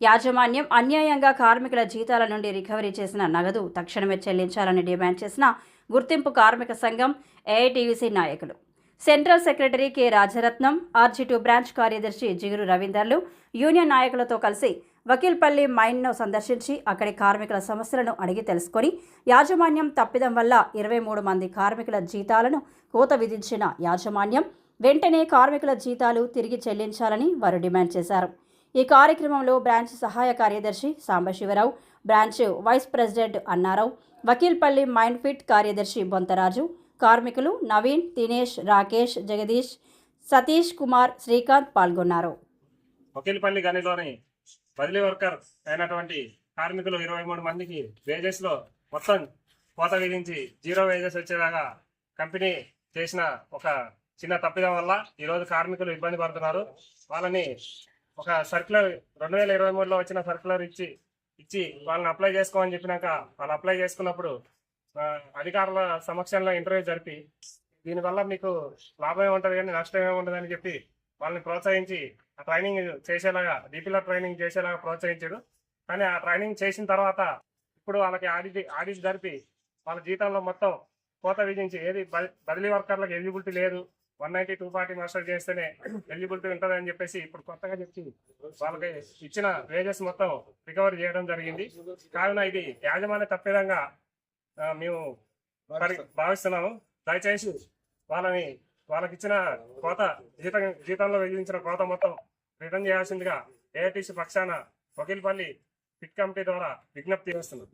యాజమాన్యం అన్యాయంగా కార్మికుల జీతాల నుండి రికవరీ చేసిన నగదు తక్షణమే చెల్లించాలని డిమాండ్ చేసిన గుర్తింపు కార్మిక సంఘం ఏఐటీయూసీ నాయకులు. Central secretary K. Rajaratnam RG branch కార్యదర్శి జిగురు రవీందర్లు యూనియన్ నాయకులతో కలిసి వకీల్పల్లి మైన్ను సందర్శించి అక్కడి కార్మికుల సమస్యలను అడిగి తెలుసుకొని యాజమాన్యం తప్పిదం వల్ల ఇరవై మూడు మంది కార్మికుల జీతాలను కోత విధించిన యాజమాన్యం వెంటనే కార్మికుల జీతాలు తిరిగి చెల్లించాలని వారు డిమాండ్ చేశారు. ఈ కార్యక్రమంలో బ్రాంచ్ సహాయ కార్యదర్శి Sambasivarao branch vice president Annarao Vakilpalli mine pit కార్యదర్శి బొంతరాజు కార్మికులు నవీన్ దినేష్ రాకేష్ జగదీష్ సతీష్ కుమార్ శ్రీకాంత్ పాల్గొన్నారు. వకీల్పల్లి గనిలోని బదిలీ వర్కర్ అయినటువంటి కార్మికులు ఇరవై మూడు మందికి వేజెస్లో మొత్తం కోత విధించి జీరో వేజెస్ వచ్చేలాగా కంపెనీ చేసిన ఒక చిన్న తప్పిదం వల్ల ఈరోజు కార్మికులు ఇబ్బంది పడుతున్నారు. వాళ్ళని ఒక సర్క్యులర్ రెండు వేల ఇరవై మూడులో వచ్చిన సర్క్యులర్ ఇచ్చి ఇచ్చి వాళ్ళని అప్లై చేసుకోమని చెప్పినాక వాళ్ళు అప్లై చేసుకున్నప్పుడు అధికారుల సమక్షంలో ఇంటర్వ్యూ జరిపి దీనివల్ల మీకు లాభం ఏముంటుంది కానీ నష్టం ఏముంటుంది ఉండదని చెప్పి వాళ్ళని ప్రోత్సహించి ఆ ట్రైనింగ్ చేసేలాగా డిపిలో ట్రైనింగ్ చేసేలాగా ప్రోత్సహించాడు కానీ ఆ ట్రైనింగ్ చేసిన తర్వాత ఇప్పుడు వాళ్ళకి ఆడిట్ ఆడిట్ జరిపి వాళ్ళ జీతంలో మొత్తం కోత విధించి ఏది బదిలీ వర్కర్లకు ఎలిజిబిలిటీ లేదు. One ninety two forty muster చేస్తేనే ఎలిజిబిలిటీ ఉంటుంది అని చెప్పేసి ఇప్పుడు కొత్తగా చెప్పి వాళ్ళకి ఇచ్చిన వేజెస్ మొత్తం రికవర్ చేయడం జరిగింది. కావున ఇది యాజమాన్య తప్పిదంగా మేము భావిస్తున్నాము. దయచేసి వాళ్ళని వాళ్ళకి ఇచ్చిన కోత జీతం జీతంలో విధించిన కోత మొత్తం రిటర్న్ చేయాల్సిందిగా ఏఐటీసీ పక్షాన వకీల్పల్లి ఫిట్ కమిటీ ద్వారా విజ్ఞప్తి చేస్తున్నాం.